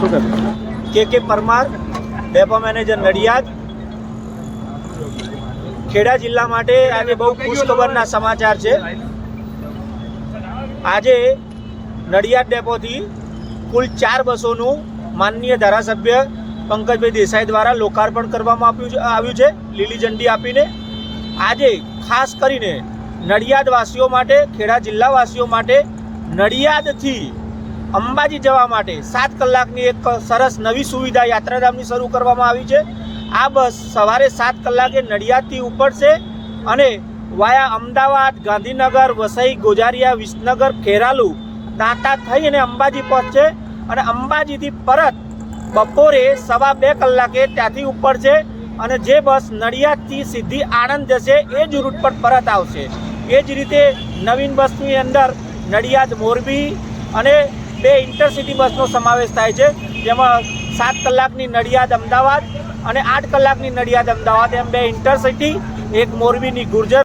K K Parmar, depot manager Nadiad. Kheda જિલ્લા માટે આજે બહુ ખુશખબરના સમાચાર છે. આજે નડિયાદ ડેપોથી કુલ ચાર બસોનું માનનીય ધારાસભ્ય પંકજભાઈ દેસાઈ દ્વારા લોકાર્પણ કરવામાં આવ્યું આવ્યું છે, લીલી ઝંડી આપીને. આજે ખાસ કરીને નડિયાદવાસીઓ માટે, ખેડા જિલ્લાવાસીઓ માટે નડિયાદથી અંબાજી જવા માટે સાત કલાકની એક સરસ નવી સુવિધા યાત્રાધામની શરૂ કરવામાં આવી છે. આ બસ સવારે સાત કલાકે નડિયાદથી ઉપડશે અને વાયા અમદાવાદ, ગાંધીનગર, વસઈ, ગોજારિયા, વિસનગર, ખેરાલુ તાંતા થઈ અને અંબાજી પહોંચશે અને અંબાજીથી પરત બપોરે સવા બે કલાકે ત્યાંથી ઉપડશે અને જે બસ નડિયાદથી સીધી આણંદ જશે એ જ રૂટ પર પરત આવશે. એ જ રીતે નવીન બસની અંદર નડિયાદ મોરબી અને બે ઇન્ટરસિટી બસનો સમાવેશ થાય છે, જેમાં સાત કલાકની નડિયાદ અમદાવાદ અને આઠ કલાકની નડિયાદ અમદાવાદ એમ બે ઇન્ટરસિટી એક મોરબીની ગુર્જર